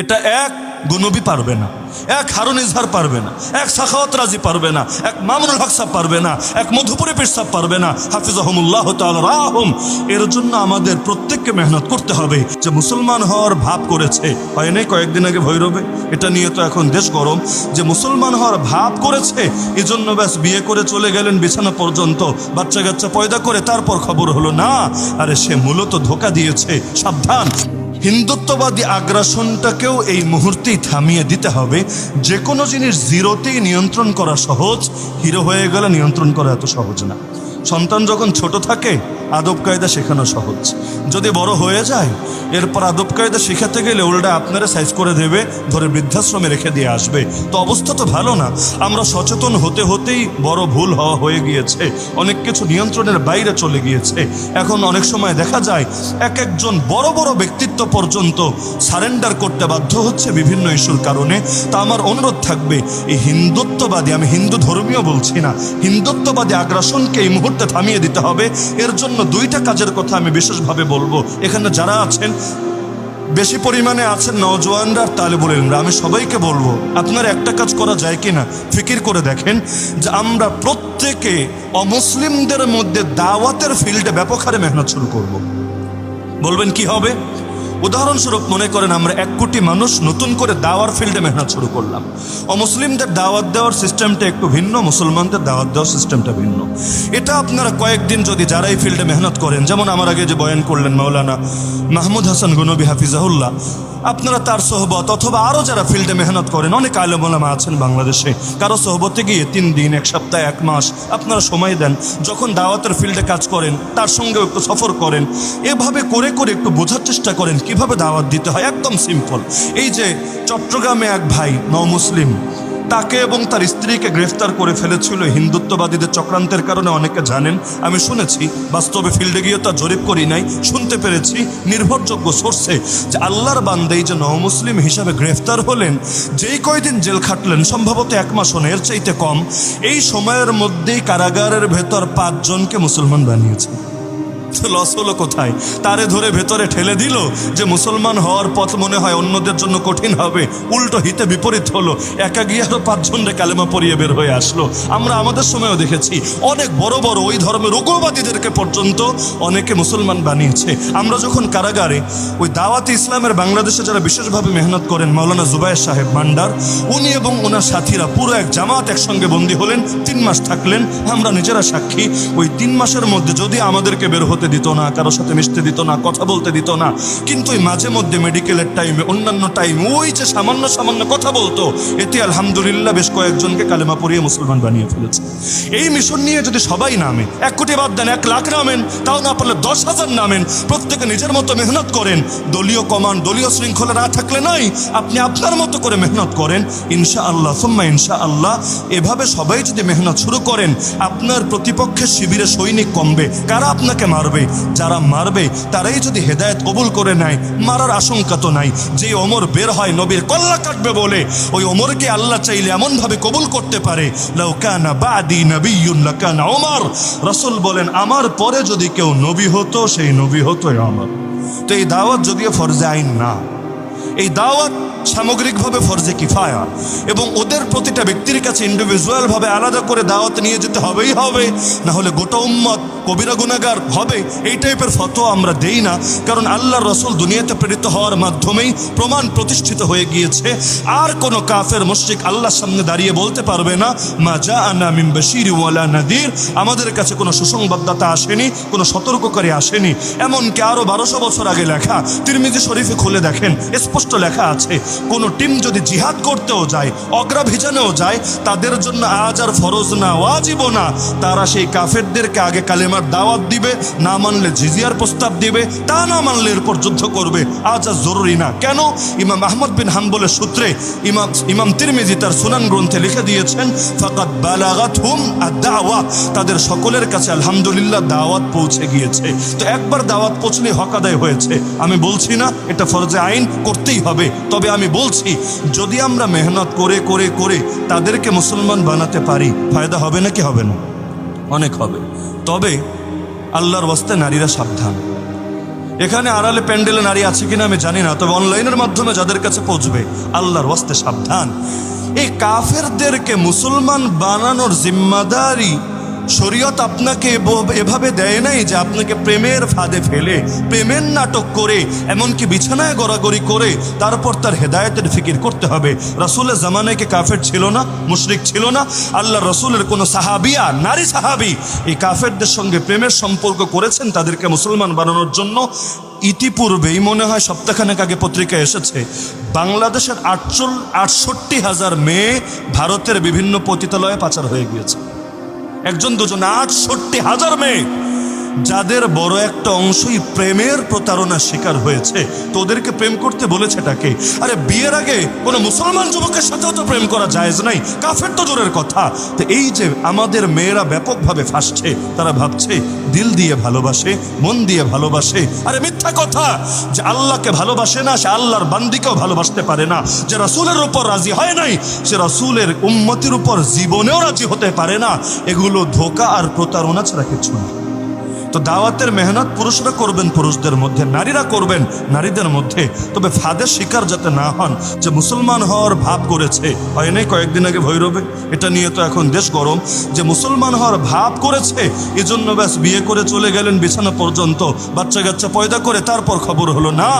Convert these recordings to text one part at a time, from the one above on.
এটা এক গুনবি পারবে না, এক হারুন ইজহার পারবে না, এক সাখাওয়াত রাজি পারবে না, এক মামুনুল হক সাহ পারবে না, এক মধুপুরি পীর সাহ পারবে না, হাফিজাহমুল্লাহ রাহম। এর জন্য আমাদের প্রত্যেককে মেহনত করতে হবে যে মুসলমান হওয়ার ভাব করেছে। হয় নাই? কয়েকদিন আগে ভৈরবে। এটা নিয়ে তো এখন দেশ গরম। যে মুসলমান হওয়ার ভাব করেছে, এজন্য জন্য ব্যাস বিয়ে করে চলে গেলেন বিছানা পর্যন্ত। বাচ্চা কাচ্চা পয়দা করে তারপর খবর হলো, না, আরে সে মূলত ধোকা দিয়েছে। সাবধান। হিন্দুত্ববাদী আগ্রাসনটাকেও এই মুহূর্তেই থামিয়ে দিতে হবে। যে কোনো জিনিস জিরোতেই নিয়ন্ত্রণ করা সহজ, হিরো হয়ে গেলে নিয়ন্ত্রণ করা এত সহজ না। সন্তান যখন ছোট থাকে, আদব কায়দা শেখানো সহজ। যদি বড় হয়ে যায়, এরপর আদব কায়দা শেখাতে গেলে উল্টা আপনারা সাইজ করে দেবে ধরে বৃদ্ধাশ্রমে রেখে দিয়ে আসবে। তো অবস্থা তো ভালো না। আমরা সচেতন হতে হতেই বড় ভুল হওয়া হয়ে গিয়েছে। অনেক কিছু নিয়ন্ত্রণের বাইরে চলে গিয়েছে। এখন অনেক সময় দেখা যায়, এক একজন বড় বড় ব্যক্তিত্ব পর্যন্ত সারেন্ডার করতে বাধ্য হচ্ছে বিভিন্ন ইস্যুর কারণে। তা আমার অনুরোধ থাকবে, এই হিন্দুত্ববাদী, আমি হিন্দু ধর্মীয় বলছি না, হিন্দুত্ববাদী আগ্রাসনকে এই মুহূর্তে থামিয়ে দিতে হবে। এর জন্য দুইটা কাজের কথা আমি বিশেষভাবে বলব। এখানে যারা আছেন, বেশি পরিমাণে আছেন নওজোয়ানরা তাহলে ইলমরা, আমি সবাইকে বলব, আপনার একটা কাজ করা যায় কি না ফিকির করে দেখেন যে আমরা প্রত্যেকে অমুসলিমদের মধ্যে দাওয়াতের ফিল্ডে ব্যাপক হারে মেহনত শুরু করব। বলবেন কি হবে? উদাহরণস্বরূপ মনে করেন আমরা এক কোটি মানুষ নতুন করে দাওয়ার ফিল্ডে মেহনত শুরু করলাম। অমুসলিমদের দাওয়াত দেওয়ার সিস্টেমটা একটু ভিন্ন, মুসলমানদের দাওয়াত দেওয়ার সিস্টেমটা ভিন্ন। এটা আপনারা কয়েকদিন যদি যারা এই ফিল্ডে মেহনত করেন, যেমন আমার আগে যে বয়ান করলেন মাওলানা মাহমুদ হাসান গুনবি হাফিজাহুল্লাহ আপনারা তার সোহবত অথবা আরও যারা ফিল্ডে মেহনত করেন, অনেক আলমোলামা আছেন বাংলাদেশে। কারও সোহবতে গিয়ে তিন দিন, এক সপ্তাহ, এক মাস আপনারা সময় দেন। যখন দাওয়াতের ফিল্ডে কাজ করেন, তার সঙ্গেও একটু সফর করেন। এভাবে করে করে একটু বোঝার চেষ্টা করেন কীভাবে দাওয়াত দিতে হয়, একদম সিম্পল এই যে চট্টগ্রামে এক ভাই ন মুসলিম তাকে এবং তার স্ত্রীকে গ্রেফতার করে ফেলেছিল হিন্দুত্ববাদীদের চক্রান্তের কারণে। অনেকে জানেন, আমি শুনেছি, বাস্তবে ফিল্ডে গিয়ে তা জরিপ করি নাই, শুনতে পেরেছি নির্ভরযোগ্য সোর্সে যে আল্লাহর বান্দেই যে নমুসলিম হিসাবে গ্রেফতার হলেন, যেই কয়দিন জেল খাটলেন, সম্ভবত এক মাস এর চাইতে কম। এই সময়ের মধ্যেই কারাগারের ভেতর পাঁচজনকে মুসলমান বানিয়েছে। লস হলো কোথায়? তারে ধরে ভেতরে ঠেলে দিল যে মুসলমান হওয়ার পথ মনে হয় অন্যদের জন্য কঠিন হবে। উল্টো হিতে বিপরীত হলো। একা গিয়ে আরও পাঁচজন রে কালেমা পরিয়ে বের হয়ে আসলো। আমরা আমাদের সময়ও দেখেছি, অনেক বড় বড় ওই ধর্মের উগ্রবাদীদেরকে পর্যন্ত অনেকে মুসলমান বানিয়েছে। আমরা যখন কারাগারে ওই দাওয়াতে ইসলামের বাংলাদেশে যারা বিশেষভাবে মেহনত করেন, মাওলানা জুবাইর সাহেব মান্ডার উনি এবং ওনার সাথীরা পুরো এক জামাত একসঙ্গে বন্দী হলেন, তিন মাস থাকলেন, আমরা নিজেরা সাক্ষী। ওই তিন মাসের মধ্যে যদি আমাদেরকে বের হতে দিত না কারোর সাথে মিশতে দিত না, কথা বলতে দিত না, কিন্তু ওই মাঝে মধ্যে মেডিকেলের টাইমে অন্যান্য টাইম ওই যে সামান্য সামান্য কথা বলতো, এতে আলহামদুলিল্লাহ বেশ কয়েকজনকে কালেমা পরিয়ে মুসলমান বানিয়ে ফেলেছে। এই মিশন নিয়ে যদি সবাই নামে, এক কোটি বাদ দেন, এক লাখ নামেন, তাও না পারলে দশ হাজার নামেন, প্রত্যেকে নিজের মতো মেহনত করেন। দলীয় কমান্ড, দলীয় শৃঙ্খলা না থাকলে নাই, আপনি আপনার মতো করে মেহনত করেন। ইনশা আল্লাহ সুম্মা ইনশা আল্লাহ এভাবে সবাই যদি মেহনত শুরু করেন, আপনার প্রতিপক্ষের শিবিরে সৈনিক কমবে। কারা আপনাকে মারবে? যারা মারবে, তারাই যদি হেদায়েত কবুল করে নেয়, মারার আশঙ্কা তো নাই। যে ওমর বের হয়, নবীর কল্লা কাটবে বলে, ওই ওমরকে আল্লাহ চাইলে এমনভাবে কবুল করতে পারে লাকানা রসুল বলেন, আমার পরে যদি কেউ নবী হতো, সেই নবী হতো আমার। তো এই দাওয়াত যদিও ফরজে আইন না এই দাওয়াত সামগ্রিকভাবে ফরজে কিফায়া এবং ওদের প্রতিটা ব্যক্তির কাছে ইন্ডিভিজুয়ালভাবে আলাদা করে দাওয়াত নিয়ে যেতে হবেই হবে, না হলে গোটা উম্মত কবিরা গুনাগার হবে, এই টাইপের ফটো আমরা দেই না। কারণ আল্লাহর রসুল দুনিয়াতে প্রেরিত হওয়ার মাধ্যমেই প্রমাণ প্রতিষ্ঠিত হয়ে গিয়েছে। আর কোনো কাফের মুশরিক আল্লাহর সামনে দাঁড়িয়ে বলতে পারবে না, মা যা আনা মিম ওয়ালা নাদির। আমাদের কাছে কোনো সুসংবাদদাতা আসেনি, কোনো সতর্ককারী আসেনি। এমনকি আরও বারোশো বছর আগে লেখা, তিরমিজি শরীফে খুলে দেখেন, স্পষ্ট লেখা আছে, কোনো টিম যদি জিহাদ করতেও যায়, অগ্রাভিযানেও যায়, তাদের জন্য আজ আর ফরজ না ওয়াজিব না। তারা সেই কাফেরদেরকে আগে কালেমার দাওয়াত দিবে, না মানলে জিজিয়ার প্রস্তাব দিবে, তা না মানলে এরপর যুদ্ধ করবে, আজ আর জরুরি না। কেন? ইমাম আহমদ বিন হাম্বলের সূত্রে ইমাম ইমাম তিরমিজি তার সুনান গ্রন্থে লিখে দিয়েছেন ফাকাত বালাগাত হুম আর দাওয়া তাদের সকলের কাছে আলহামদুলিল্লাহ দাওয়াত পৌঁছে গিয়েছে। তো একবার দাওয়াত পৌঁছলে হক আদায় হয়েছে। আমি বলছি না, এটা ফরজে আইন, করতেই হবে। তবে আমি বলছি, যদি আমরা মেহনত করে করে করে তাদেরকে মুসলমান বানাতে পারি, ফায়দা হবে নাকি হবে না? অনেক হবে। তবে আল্লাহর বস্তে নারীরা সাবধান। এখানে আড়ালে প্যান্ডেলে নারী আছে কিনা আমি জানি না, তবে অনলাইনের মাধ্যমে যাদের কাছে পৌঁছবে, আল্লাহর ওয়াস্তে সাবধান। এই কাফেরদেরকে মুসলমান বানানোর জিম্মাদারি শরীয়ত আপনাকে এভাবে দেয় নাই যে আপনাকে প্রেমের ফাঁদে ফেলে, প্রেমের নাটক করে, এমনকি বিছানায় গড়াগড়ি করে, তারপর তার হেদায়েতের ফিকির করতে হবে। রসুলের জামানায় কি কাফের ছিল না? মুশরিক ছিল না? আল্লাহ রসুলের কোনো সাহাবিয়া নারী সাহাবি এই কাফেরদের সঙ্গে প্রেমের সম্পর্ক করেছেন তাদেরকে মুসলমান বানানোর জন্য? ইতিপূর্বেই মনে হয় সপ্তাহখানেক আগে পত্রিকা এসেছে, বাংলাদেশের আটচল আটষট্টি হাজার মেয়ে ভারতের বিভিন্ন পতিতালয়ে পাচার হয়ে গিয়েছে। একজন দুজন আটষট্টি হাজার মেয়ে। যাদের বড় একটা অংশই প্রেমের প্রতারণার শিকার হয়েছে, তোদেরকে প্রেম করতে বলেছেটাকে আরে বিয়ের আগে কোনো মুসলমান যুবকের সাথেও তো প্রেম করা জায়েজ নাই, কাফের তো জোরের কথা। তো এই যে আমাদের মেয়েরা ব্যাপকভাবে ফাঁসছে, তারা ভাবছে, দিল দিয়ে ভালোবাসে, মন দিয়ে ভালোবাসে। আরে মিথ্যা কথা, যে আল্লাহকে ভালোবাসে না, সে আল্লাহর বান্দিকেও ভালোবাসতে পারে না। যে রাসূলের উপর রাজি হয় নাই, সে রাসূলের উম্মতির উপর জীবনেও রাজি হতে পারে না। এগুলো ধোকা আর প্রতারণা ছাড়া কিছু না। তো দাওয়াতের মেহনত পুরুষরা করবেন, পুরুষদের মধ্যে, নারীরা করবেন, নারীদের মধ্যে। তবে ফাঁদের শিকার যাতে না হন, যে মুসলমান হওয়ার ভাব করেছে। হয় নাই কয়েকদিন আগে ভৈরবে? এটা নিয়ে তো এখন দেশ গরম। যে মুসলমান হওয়ার ভাব করেছে, এজন্য ব্যাস বিয়ে করে চলে গেলেন বিছানা পর্যন্ত। বাচ্চা কাচ্চা পয়দা করে তারপর খবর হলো, না,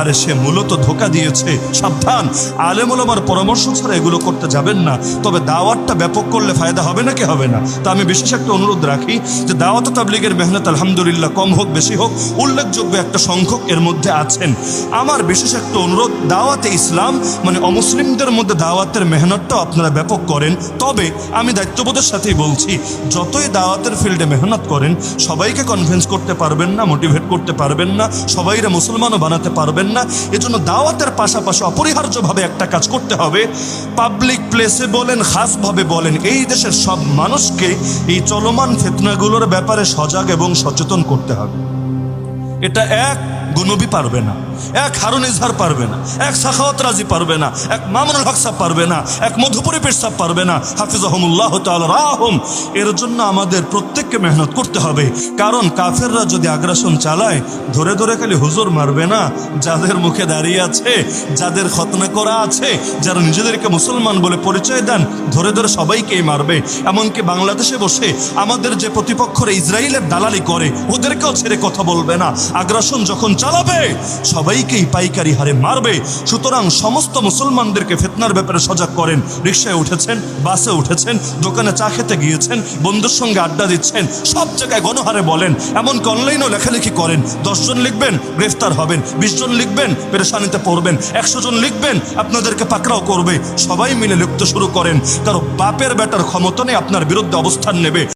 আরে সে মূলত ধোকা দিয়েছে। সাবধান, আলেমুলামার পরামর্শ ছাড়া এগুলো করতে যাবেন না। তবে দাওয়াতটা ব্যাপক করলে ফায়দা হবে নাকি হবে না? তা আমি বিশেষ একটা অনুরোধ রাখি, যে দাওয়াত তাবলিগের মেহনত আলহামদুলিল্লাহ, কম হোক, বেশি হোক, উল্লেখযোগ্য একটা সংখ্যক এর মধ্যে আছেন। আমার বিশেষ একটা অনুরোধ, দাওয়াতে ইসলাম মানে অমুসলিমদের মধ্যে দাওয়াতের মেহনতটাও আপনারা ব্যাপক করেন। তবে আমি দায়িত্ববোধের সাথেই বলছি, যতই দাওয়াতের ফিল্ডে মেহনত করেন, সবাইকে কনভিন্স করতে পারবেন না মোটিভেট করতে পারবেন না, সবাইরা মুসলমানও বানাতে পারবেন না। এজন্য দাওয়াতের পাশাপাশি অপরিহার্যভাবে একটা কাজ করতে হবে। পাবলিক প্লেসে বলেন, খাসভাবে বলেন, এই দেশের সব মানুষকে এই চলমান ফেতনাগুলোর ব্যাপারে সজাগ এবং সচেতন করতে হবে। এটা এক গুনবি পারবে না, এক হারুন ইজহার পারবে না, এক সাখাওয়াত রাজি পারবে না, এক মামুনুল হক সাহেব পারবে না, এক মধুপুরি পীর সাহেব পারবে না হাফিজ আহমুল্লাহ রাহম। এর জন্য আমাদের প্রত্যেককে মেহনত করতে হবে, কারণ কাফেররা যদি আগ্রাসন চালায়, ধরে ধরে খালি হুজুর মারবে না, যাদের মুখে দাঁড়িয়ে আছে, যাদের খতনা করা আছে, যারা নিজেদেরকে মুসলমান বলে পরিচয় দেন, ধরে ধরে সবাইকেই মারবে। এমনকি বাংলাদেশে বসে আমাদের যে প্রতিপক্ষরা ইসরায়েলের দালালি করে, ওদেরকেও ছেড়ে কথা বলবে না। আগ্রাসন যখন চালাবে, সবাইকেই পাইকারি হারে মারবে। সুতরাং সমস্ত মুসলমানদেরকে ফেতনার ব্যাপারে সজাগ করেন। রিক্সায় উঠেছেন, বাসে উঠেছেন, দোকানে চা খেতে গিয়েছেন, বন্ধুর সঙ্গে আড্ডা দিচ্ছেন, সব জায়গায় গণহারে বলেন। এমনকি অনলাইনেও লেখালেখি করেন। দশজন লিখবেন, গ্রেফতার হবেন, বিশ জন লিখবেন, পেরেশানিতে পড়বেন, একশো জন লিখবেন, আপনাদেরকে পাকড়াও করবে। সবাই মিলে লিখতে শুরু করেন। কারও বাপের বেটার ক্ষমতা নেই, আপনার বিরুদ্ধে অবস্থান নেবে।